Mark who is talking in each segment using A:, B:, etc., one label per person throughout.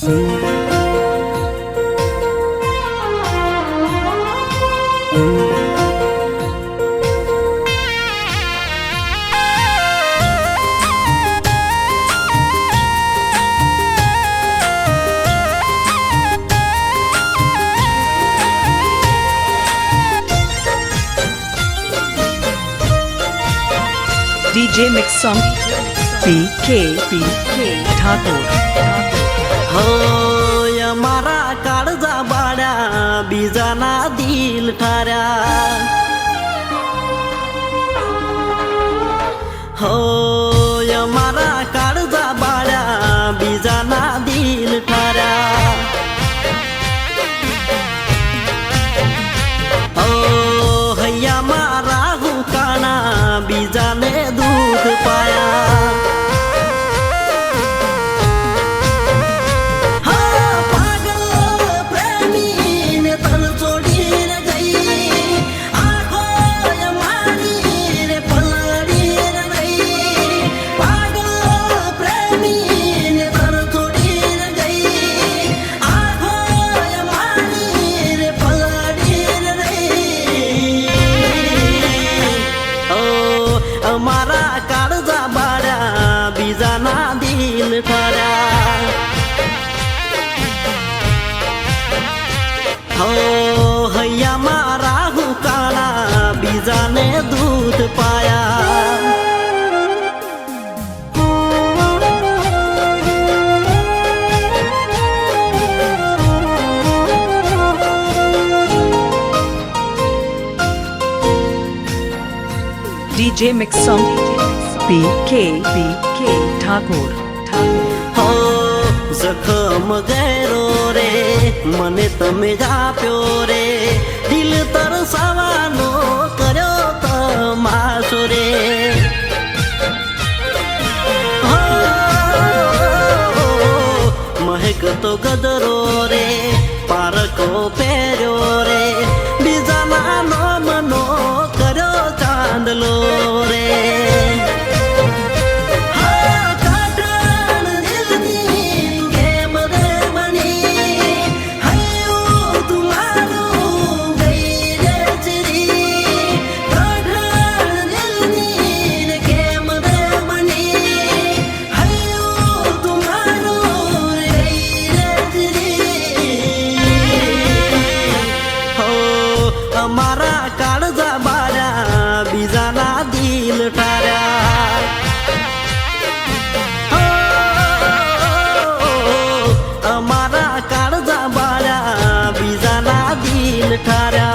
A: DJ Mix Song PK PK Thakur.
B: હોય મારા કાળજા બાળ્યા બીજાના દિલ ઠાર્યા હોય મારા કાળજા બાળ્યા બીજાના દિલ ઠાર્યા ઓ હૈયા મારા હુકાણા બીજાને હો હૈયા મારા હુકાળા બીજાને દૂધ પાયા
A: DJ Mix Song PK PK Thakur Thakur
B: Oh ગેરો રે મને તમે આપ્યો રે. દિલ તરસાવાનો કર્યો તમાશો રે. મહેક તો ગદરો રે. પારકો પહેર્યો ઠાર્યા અમારા કાળજા બાળા બીજાના દિલ ઠાર્યા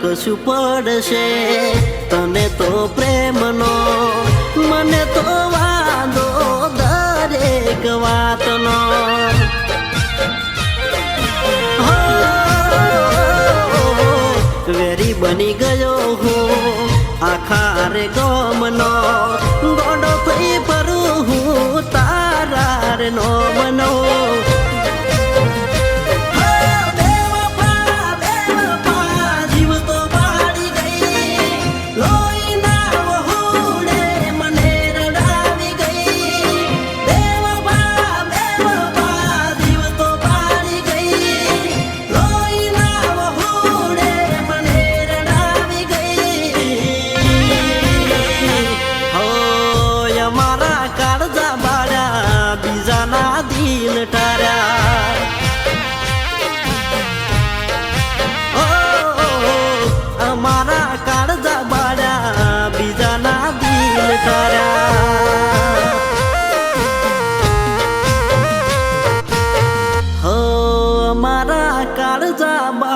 B: ફરક શું પડશે? તને તો પ્રેમનો, મને તો વાંધો દરેક વાતનો. વેરી બની ગયો હું, આખા રે ગમનો. ગોડો થઈ ફરું હું, તારા રે નો મનો ざま